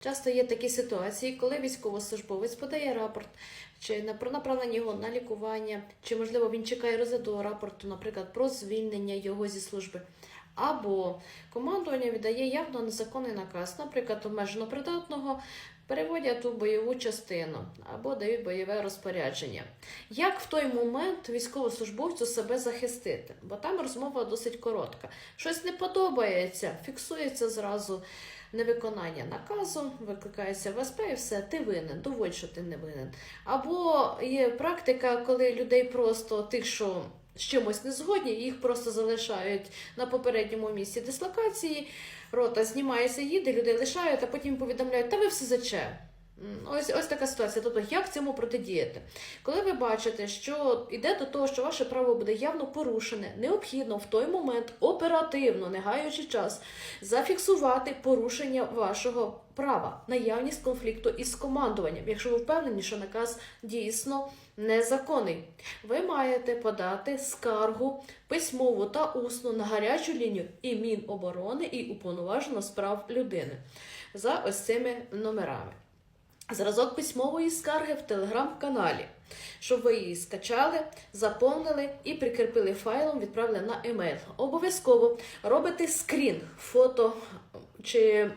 Часто є такі ситуації, коли військовослужбовець подає рапорт чи на про направлення його на лікування, чи можливо він чекає розгляду рапорту, наприклад, про звільнення його зі служби. Або командування віддає явно незаконний наказ, наприклад, обмежено придатного переводять у бойову частину або дають бойове розпорядження. Як в той момент військовослужбовцю себе захистити? Бо там розмова досить коротка. Щось не подобається, фіксується зразу невиконання наказу, викликається ВСП і все, ти винен, доводь, що ти не винен. Або є практика, коли людей просто тих, що з чимось не згодні, їх просто залишають на попередньому місці дислокації, рота знімається, їде, людей лишають, а потім повідомляють, та ви все заче. Ось, ось така ситуація. Тобто, як цьому протидіяти? Коли ви бачите, що йде до того, що ваше право буде явно порушене, необхідно в той момент оперативно, не гаючи час, зафіксувати порушення вашого права, наявність конфлікту із командуванням, якщо ви впевнені, що наказ дійсно незаконний. Ви маєте подати скаргу письмову та усну на гарячу лінію і Міноборони, і уповноважено справ людини за ось цими номерами. Зразок письмової скарги в телеграм-каналі, щоб ви її скачали, заповнили і прикріпили файлом, відправили на емейл. Обов'язково робите скрін фото чи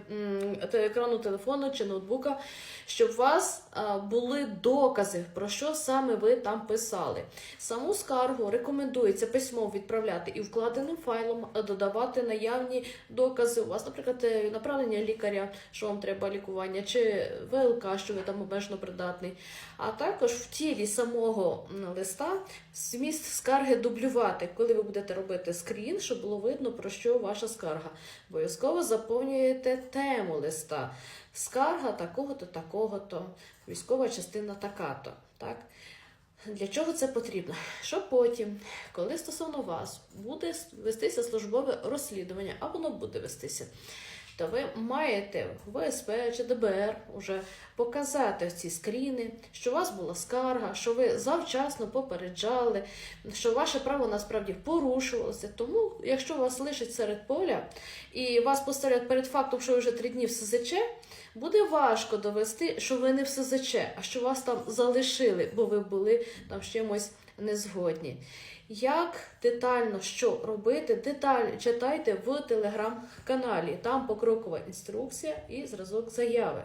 екрану телефону чи ноутбука, щоб у вас а, були докази, про що саме ви там писали. Саму скаргу рекомендується письмово відправляти і вкладеним файлом додавати наявні докази. У вас, наприклад, е, направлення лікаря, що вам треба лікування, чи ВЛК, що ви там обмежено придатний. А також в тілі самого листа зміст скарги дублювати, коли ви будете робити скрін, щоб було видно, про що ваша скарга. Обов'язково заповнюєте тему листа. Скарга такого-то, такого-то, військова частина така-то. Так? Для чого це потрібно? Що потім, коли стосовно вас буде вестися службове розслідування, а воно буде вестися, то ви маєте в ВСП чи ДБР уже показати ці скріни, що у вас була скарга, що ви завчасно попереджали, що ваше право насправді порушувалося. Тому, якщо вас лишать серед поля і вас поставлять перед фактом, що ви вже три дні в СЗЧ, буде важко довести, що ви не в СЗЧ, а що вас там залишили, бо ви були там з чимось незгодні. Як детально що робити, деталь читайте в телеграм-каналі. Там покрокова інструкція і зразок заяви.